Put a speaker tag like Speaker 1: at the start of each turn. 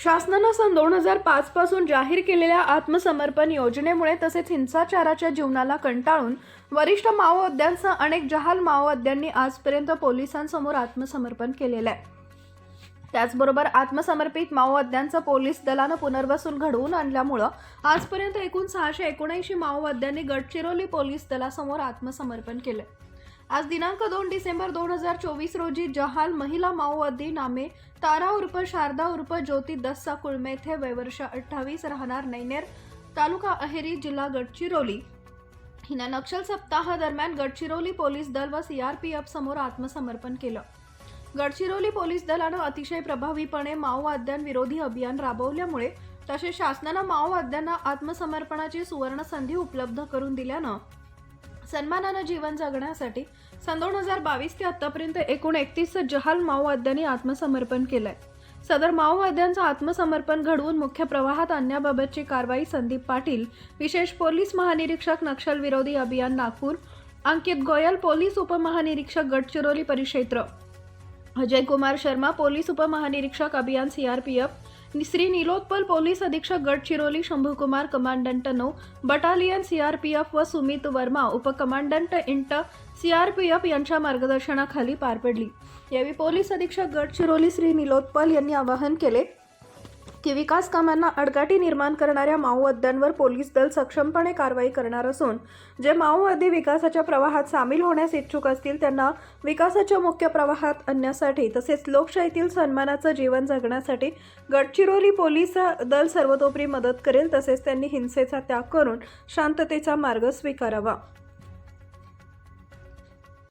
Speaker 1: शासनानं सन दोन हजार पाच पासून जाहीर केलेल्या आत्मसमर्पण योजनेमुळे तसेच हिंसाचाराच्या जीवनाला कंटाळून वरिष्ठ माओवाद्यांसह अनेक जहाल माओवाद्यांनी आजपर्यंत पोलिसांसमोर आत्मसमर्पण केलेलं आहे त्याचबरोबर आत्मसमर्पित माओवाद्यांचं पोलीस दलानं पुनर्वसून घडवून आणल्यामुळं आजपर्यंत एकूण सहाशे एकोणऐंशी माओवाद्यांनी गडचिरोली पोलीस दलासमोर आत्मसमर्पण केलं आज दिनांक दोन डिसेंबर दोन हजार चोवीस रोजी जहाल महिला माओवादी नामे तारा उर्फ शारदा उर्फ ज्योती दस्सा कुळमेथे वयवर्ष अठ्ठावीस राहणार नैनेर तालुका अहेरी जिल्हा गडचिरोली. हिनं नक्षल सप्ताहादरम्यान गडचिरोली पोलीस दल व सीआरपीएफ समोर आत्मसमर्पण केलं. गडचिरोली पोलीस दलानं अतिशय प्रभावीपणे माओवाद्यांविरोधी अभियान राबवल्यामुळे तसेच शासनानं माओवाद्यांना आत्मसमर्पणाची सुवर्ण संधी उपलब्ध करून दिल्यानं सन्मानानं जीवन जगण्यासाठी सन दोन हजार बावीस ते आतापर्यंत एकूण एकतीस जहाल माओवाद्यांनी आत्मसमर्पण केलंय. सदर माओवाद्यांचं आत्मसमर्पण घडवून मुख्य प्रवाहात आणण्याबाबतची कारवाई संदीप पाटील विशेष पोलीस महानिरीक्षक नक्षल विरोधी अभियान नागपूर अंकित गोयल पोलीस उपमहानिरीक्षक गडचिरोली परिक्षेत्र. अजय कुमार शर्मा पोलीस उपमहानिरीक्षक अभियान सीआरपीएफ श्री निलोत्पल पोलीस अधीक्षक गडचिरोली शंभूकुमार कमांडंट नऊ बटालियन सीआरपीएफ व सुमित वर्मा उपकमांडंट इंट सीआरपीएफ यांच्या मार्गदर्शनाखाली पार पडली. यावेळी पोलीस अधीक्षक गडचिरोली श्री निलोत्पल यांनी आवाहन केले. की विकास कामांना अडकाटी निर्माण करणाऱ्या माओवाद्यांवर पोलीस दल सक्षमपणे कारवाई करणार असून जे माओवादी विकासाच्या प्रवाहात सामील होण्यास इच्छुक असतील त्यांना विकासाच्या मुख्य प्रवाहात आणण्यासाठी तसेच लोकशाहीतील सन्मानाचं जीवन जगण्यासाठी गडचिरोली पोलीस दल सर्वतोपरी मदत करेल तसेच त्यांनी हिंसेचा त्याग करून शांततेचा मार्ग स्वीकारावा.